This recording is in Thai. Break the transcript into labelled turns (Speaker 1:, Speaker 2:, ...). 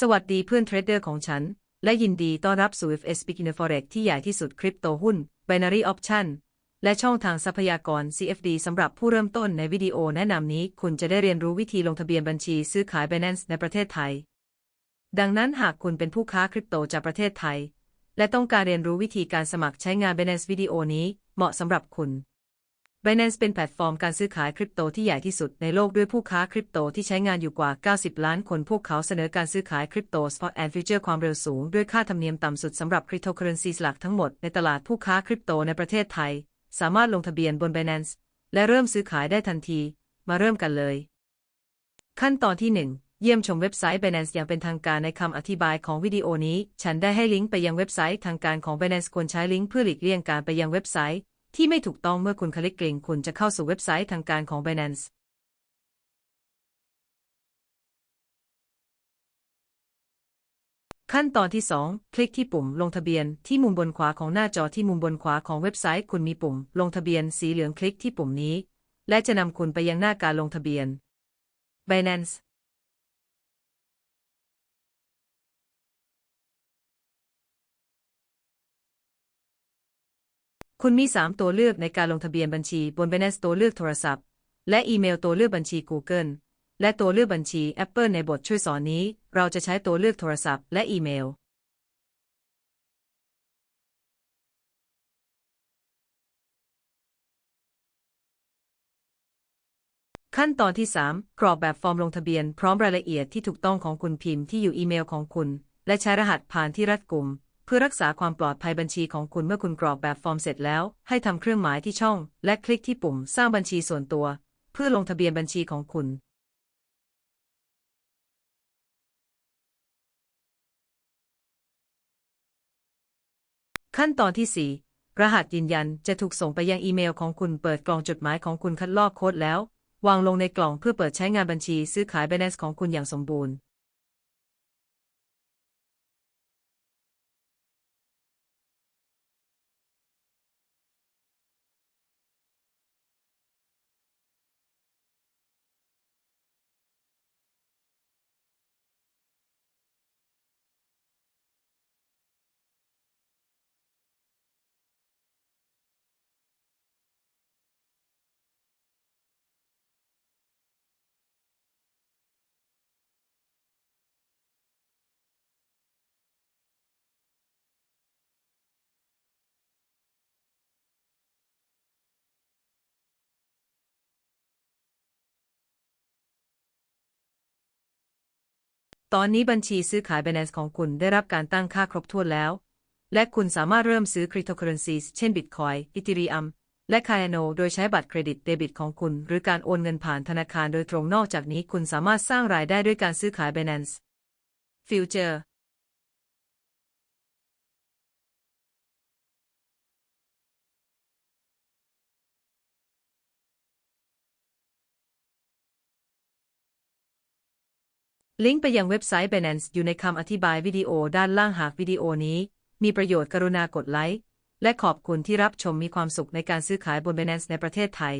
Speaker 1: สวัสดีเพื่อนเทรดเดอร์ของฉัน และยินดีต้อนรับสู่ FS Beginner Forex ที่ใหญ่ที่สุดคริปโตหุ้น Binary Option และช่องทางทรัพยากร CFD สำหรับผู้เริ่มต้นในวิดีโอแนะนำนี้ คุณจะได้เรียนรู้วิธีลงทะเบียนบัญชีซื้อขาย Binance ในประเทศไทย ดังนั้นหากคุณเป็นผู้ค้าคริปโตจากประเทศไทย และต้องการเรียนรู้วิธีการสมัครใช้งาน Binance วิดีโอนี้เหมาะสำหรับคุณ Binance เป็นแพลตฟอร์มการซื้อขายคริปโตที่ใหญ่ที่สุดในโลกด้วยผู้ค้าคริปโตที่ใช้งานอยู่กว่า 90 ล้านคน พวกเขาเสนอการซื้อขายคริปโต Spot and Future ความเร็วสูง ด้วยค่าธรรมเนียมต่ำสุดสำหรับคริปโตเคอเรนซีหลักทั้งหมดในตลาดผู้ค้าคริปโตในประเทศไทย สามารถลงทะเบียนบน Binance และเริ่มซื้อขายได้ทันที มาเริ่มกันเลย ขั้นตอนที่ 1 เยี่ยมชมเว็บไซต์ Binance อย่างเป็นทางการในคำอธิบายของวิดีโอนี้ ฉันได้ให้ลิงก์ไปยังเว็บไซต์ทางการของ Binance ควรใช้ลิงก์เพื่อหลีกเลี่ยงการไปยังเว็บไซต์ ที่ไม่ถูกต้องเมื่อคุณคลิกเกลิ่งคุณจะเข้าสู่เว็บไซต์ทางการของ Binance ขั้นตอนที่ 2 คลิกที่ปุ่มลงทะเบียนที่มุมบนขวาของหน้าจอที่มุมบนขวาของเว็บไซต์คุณมีปุ่ม ลงทะเบียนสีเหลืองคลิกที่ปุ่มนี้ และจะนำคุณไปยังหน้าการลงทะเบียน Binance คุณมี 3 ตัวเลือกในการลงทะเบียนบัญชีบน Binance ตัวเลือกโทรศัพท์ และอีเมลตัวเลือกบัญชี Google และตัวเลือกบัญชี Apple ในบทช่วยสอนนี้ เราจะใช้ตัวเลือกโทรศัพท์และอีเมล ขั้นตอนที่ 3 กรอกแบบฟอร์มลงทะเบียนพร้อมรายละเอียดที่ถูกต้องของคุณพิมพ์ที่อยู่อีเมลของคุณ และใช้รหัสผ่านที่รัดกุม เพื่อรักษาความปลอดภัยบัญชีของคุณเมื่อคุณกรอกแบบฟอร์มเสร็จแล้ว ให้ทำเครื่องหมายที่ช่อง และคลิกที่ปุ่มสร้างบัญชีส่วนตัว เพื่อลงทะเบียนบัญชีของคุณขั้นตอนที่ 4 รหัสยืนยันจะถูกส่งไปยังอีเมลของคุณเปิดกล่องจดหมายของคุณคัดลอกโค้ดแล้ว วางลงในกล่องเพื่อเปิดใช้งานบัญชีซื้อขาย Binance ของคุณอย่างสมบูรณ์ ตอนนี้บัญชีซื้อขาย Binance ของคุณได้รับการตั้งค่าครบถ้วนแล้ว และคุณสามารถเริ่มซื้อคริปโตเคอเรนซีเช่น Bitcoin Ethereum และ Cardano โดยใช้บัตรเครดิตเดบิตของคุณ หรือการโอนเงินผ่านธนาคารโดยตรงนอกจากนี้คุณสามารถสร้างรายได้ด้วยการซื้อขาย Binance Future ลิงก์ไปยังเว็บไซต์ Binance อยู่ในคำอธิบายวิดีโอด้านล่างหากวิดีโอนี้ มีประโยชน์กรุณากดไลค์ และขอบคุณที่รับชมมีความสุขในการซื้อขายบน Binance ในประเทศไทย